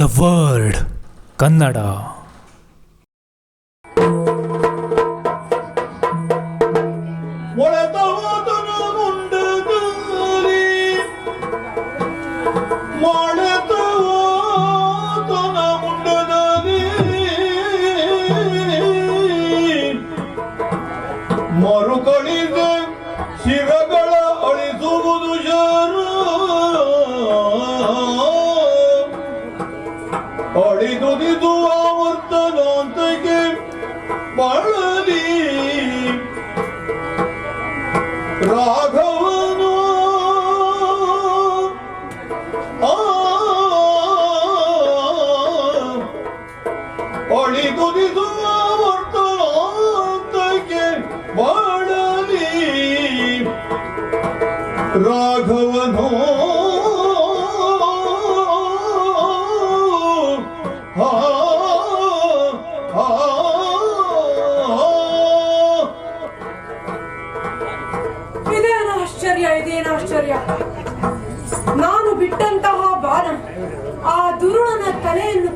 The word Kannada me.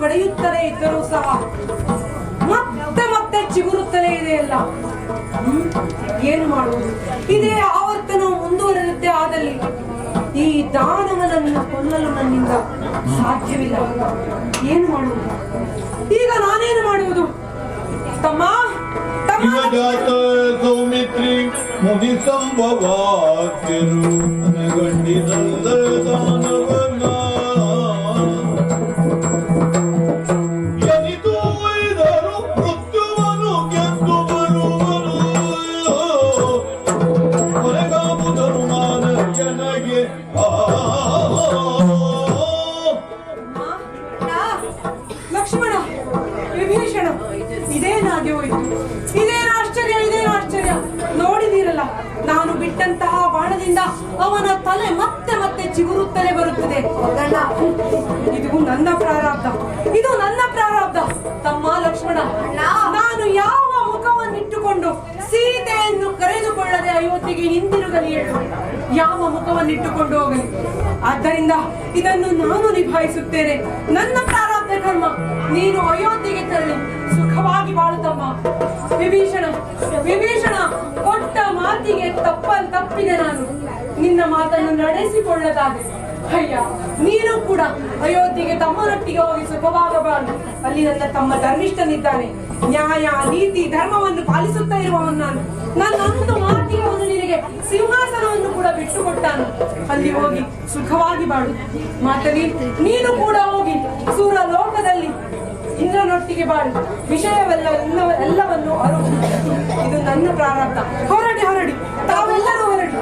ಕಡೆಯುತ್ತಲೇ ಇದ್ದರೂ ಸಹ ಮತ್ತೆ ಮತ್ತೆ ಚಿಗುರುತ್ತಲೇ ಇದೆಯಲ್ಲ ಹ್ಮ್? ಏನು ಮಾಡುವುದು? ಇದೇ ಆವರ್ತನ ಮುಂದುವರೆದಂತೆ ಆದಲ್ಲಿ ಈ ದಾನವನನ್ನು ಕೊಲ್ಲಲು ನನ್ನಿಂದ ಸಾಧ್ಯವಿಲ್ಲ. ಏನು ಮಾಡುವುದು? ಈಗ ನಾನೇನು ಮಾಡುವುದು? ತಮ್ಮ ಸೌಮಿತ್ರಿ ಮುನಿ ಸಂಭವಾತ್ಯರು ಗಂಡಿನಂದ ಅವನ ತಲೆ ಮತ್ತೆ ಮತ್ತೆ ಚಿಗುರುತ್ತಲೇ ಬರುತ್ತದೆ. ಇದು ನನ್ನ ಪ್ರಾರಬ್ಧ. ಇದು ನನ್ನ ಪ್ರಾರಬ್ಧ. ತಮ್ಮ ಲಕ್ಷ್ಮಣ ನಾನು ಯಾವ ಮುಖವನ್ನಿಟ್ಟುಕೊಂಡು ಅಯೋಧ್ಯೆಗೆ ಹಿಂದಿರುಗಲಿ. ಯಾವ ಮುಖವನ್ನಿಟ್ಟುಕೊಂಡು ಹೋಗಲಿ. ಆದ್ದರಿಂದ ಇದನ್ನು ನಾನು ನಿಭಾಯಿಸುತ್ತೇನೆ. ನನ್ನ ಪ್ರಾರಬ್ಧ ಕರ್ಮ ನೀನು ಅಯೋಧ್ಯೆಗೆ ತೆರಳಿ ಸುಖವಾಗಿ ಬಾಳುತ್ತಮ್ಮ. ವಿಭೀಷಣ ವಿಭೀಷಣ, ಕೊಟ್ಟ ಮಾತಿಗೆ ತಪ್ಪ ತಪ್ಪಿದೆ ನಾನು. ನಿನ್ನ ಮಾತನ್ನು ನಡೆಸಿಕೊಳ್ಳದಾಗಿ. ಅಯ್ಯ, ನೀನು ಕೂಡ ಅಯೋಧ್ಯೆಗೆ ತಮ್ಮನೊಟ್ಟಿಗೆ ಹೋಗಿ ಸುಖವಾಗಬಾರದು. ಅಲ್ಲಿ ನನ್ನ ತಮ್ಮ ಧರ್ಮಿಷ್ಠನಿದ್ದಾನೆ. ನ್ಯಾಯ, ನೀತಿ, ಧರ್ಮವನ್ನು ಪಾಲಿಸುತ್ತಾ ಇರುವವನು ನಾನು. ನನ್ನ ಒಂದು ಮಾತಿಗೆ ಅವನು ನಿನಗೆ ಸಿಂಹಾಸನವನ್ನು ಕೂಡ ಬಿಟ್ಟು ಕೊಟ್ಟಾನು ಅಲ್ಲಿ ಹೋಗಿ ಸುಖವಾಗಿ ಬಾಳು. ಮಾತಲಿ ನೀನು ಕೂಡ ಹೋಗಿ ಸೂರ ಲೋಕದಲ್ಲಿ ಇಂದ್ರನೊಟ್ಟಿಗೆ ಬಾಳು. ವಿಷಯವೆಲ್ಲ ಎಲ್ಲ- ಎಲ್ಲವನ್ನು ಅರು ಇದು ನನ್ನ ಪ್ರಾರಂಭ ಹೊರಡಿ ಹೊರಡಿ. ತಾವೆಲ್ಲರೂ ಹೊರಡಿ.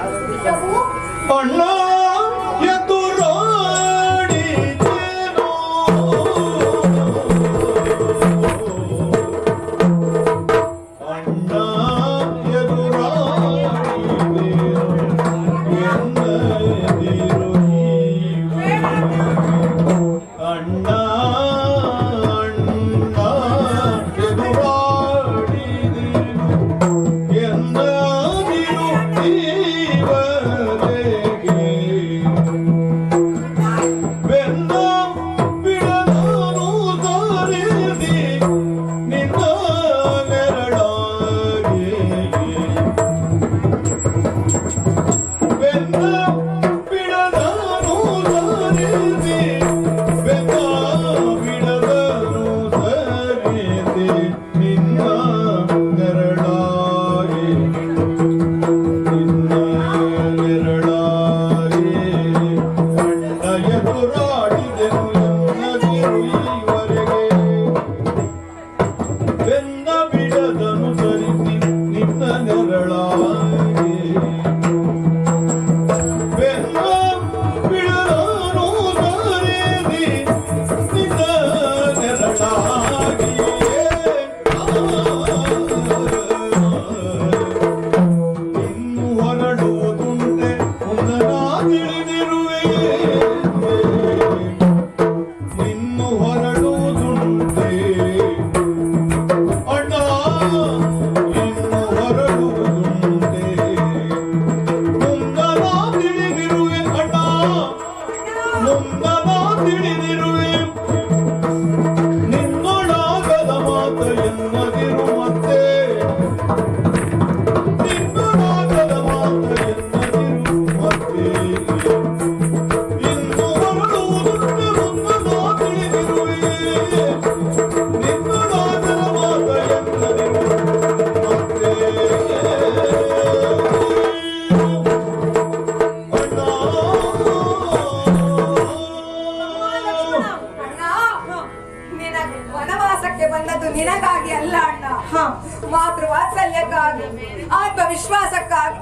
ಆತ್ಮವಿಶ್ವಾಸಕ್ಕಾಗಿ.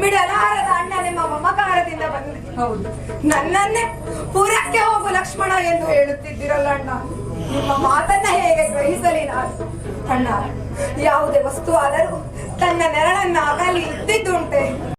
ಬಿಡಲಾರದ ಅಣ್ಣ ನಿಮ್ಮ ಮಮಕಾರದಿಂದ ಬಂದಿದೆ. ಹೌದು. ನನ್ನನ್ನೇ ಪುರಕ್ಕೆ ಹೋಗು ಲಕ್ಷ್ಮಣ ಎಂದು ಹೇಳುತ್ತಿದ್ದಿರಲ್ಲ ಅಣ್ಣ. ನಿಮ್ಮ ಮಾತನ್ನ ಹೇಗೆ ಗ್ರಹಿಸಲಿ ನಾನು? ಅಣ್ಣ ಯಾವುದೇ ವಸ್ತು ಆದರೂ ತನ್ನ ನೆರಳನ್ನ ಅಗಲಿ ಇದ್ದಿದ್ದುಂಟೆ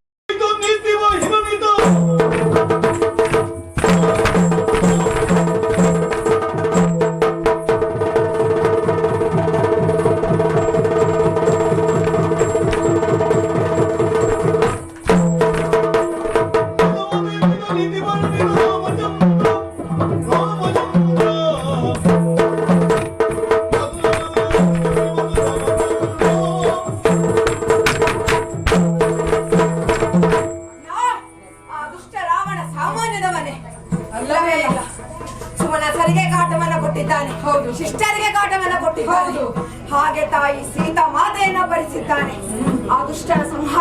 Augusto Coração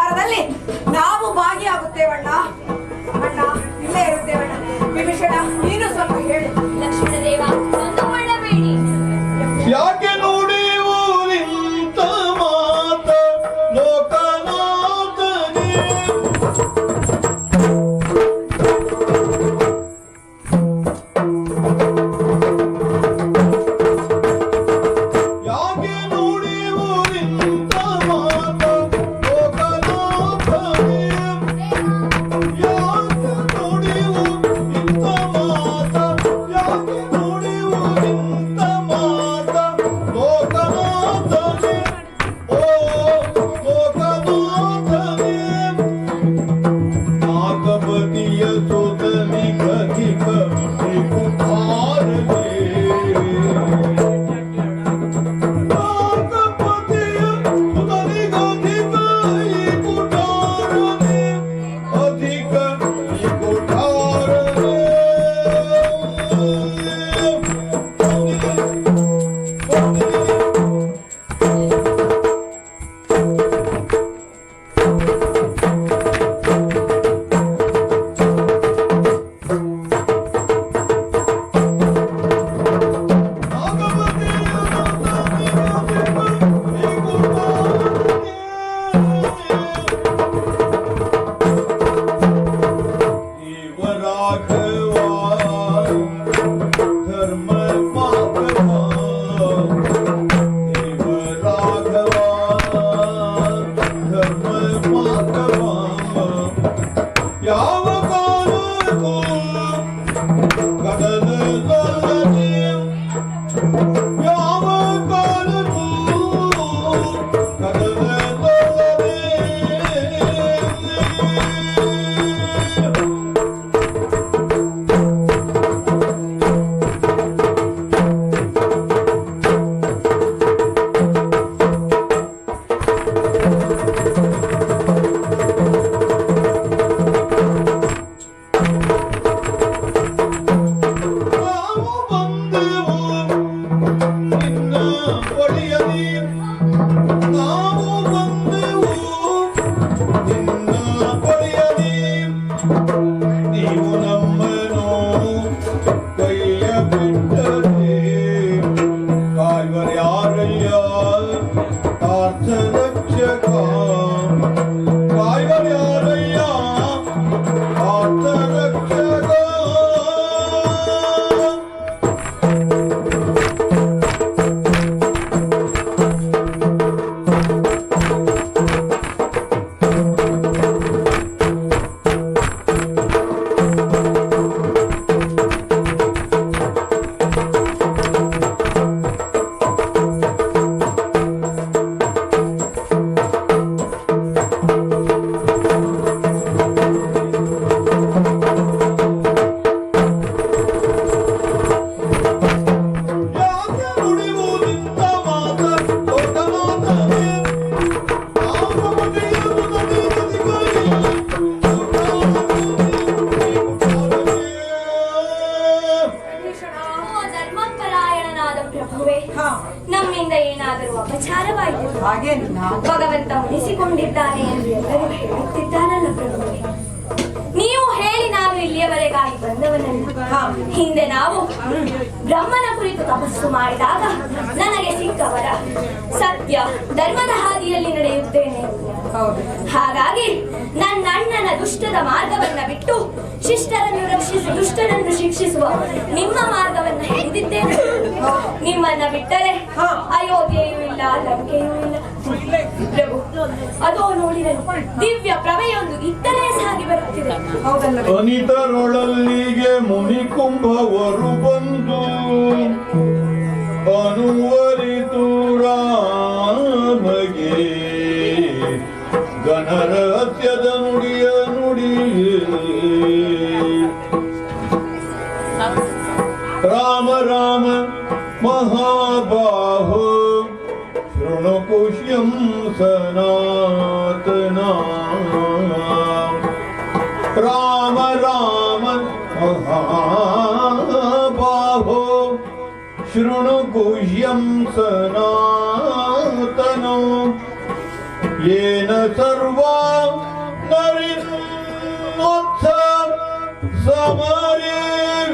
ಯಾವ ನಮ್ಮಿಂದ ಏನಾದರೂ ಅಪಚಾರವಾಯಿತು. ಭಗವಂತ ಉಳಿಸಿಕೊಂಡಿದ್ದಾನೆ ಎಂದು ಎಲ್ಲರೂ ಹೇಳುತ್ತಿದ್ದಾನಲ್ಲ ಪ್ರಭುವೇ. ನೀವು ಹೇಳಿ ನಾನು ಇಲ್ಲಿಯವರೆಗಾಗಿ ಬಂದವನಲ್ಲ. ಹಿಂದೆ ನಾವು ಬ್ರಹ್ಮನ ಕುರಿತು ತಪಸ್ಸು ಮಾಡಿದಾಗ ನನಗೆ ಸಿಕ್ಕವರ ಸತ್ಯ ಧರ್ಮದ ಹಾದಿಯಲ್ಲಿ ನಡೆಯುತ್ತೇನೆ. ಹಾಗಾಗಿ ಅಣ್ಣನ ದುಷ್ಟದ ಮಾರ್ಗವನ್ನ ಬಿಟ್ಟು ಶಿಷ್ಟರನ್ನು ರಕ್ಷಿಸಿ ದುಷ್ಟನನ್ನು ಶಿಕ್ಷಿಸುವ ನಿಮ್ಮ ಮಾರ್ಗವನ್ನ ಹಿಡಿದಿದ್ದೇನೆ. ನಿಮ್ಮನ್ನ ಬಿಟ್ಟರೆ ಹಾ. ಅಯೋಧ್ಯೆಯೂ ಇಲ್ಲ ಲಂಕೆಯೂ ಇಲ್ಲ. ಪ್ರಭು ಅದೋ ನೋಡಿದರೆ ದಿವ್ಯ ಪ್ರಭೆಯೊಂದು ಇತ್ತಲೇ ಸಾಗಿ ಬರುತ್ತಿದೆ. ಅನಿತರೊಳಲ್ಲಿಗೆ ಮುನಿ ಮುನಿಕುಂಭವರು ಬಂದು ಅನುವರಿತು ರಾಮಗೆ ಗಣರ ಅತ್ಯದ ನುಡಿ सनातन राम राम गाभो शृणु गुह्यं सनातनो। येन सर्वा नरिसरे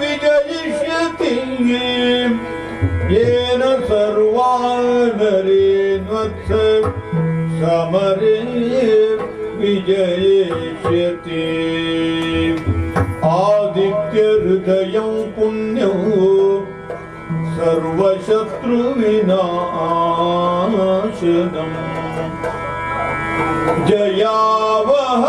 विजयिष्यति। सर्वानरेन्वर्थ समरे विजयेष्यते। आदित्यहृदयं पुण्यौ सर्वशत्रुविनाशनम्। जया वः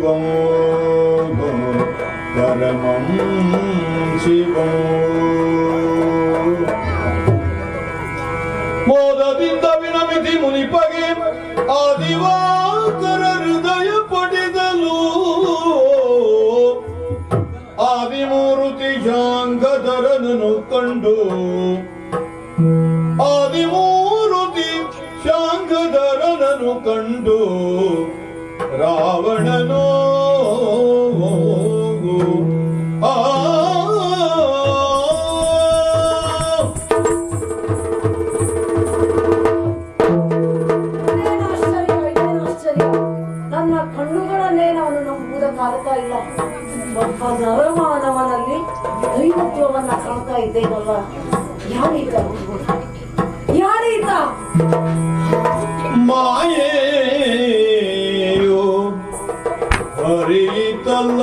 Oh, the Dinda Vinamiti Munipagim, Adiwa. Oh, ನರಮಾನವನಲ್ಲಿ ದೈವತ್ವವನ್ನ ಕಾಣ್ತಾ ಇದ್ದೇನಲ್ಲ? ಯಾರೀತ? ಯಾರೀತ? ಮಾಯೆಯು ಹರಿತಲ್ಲ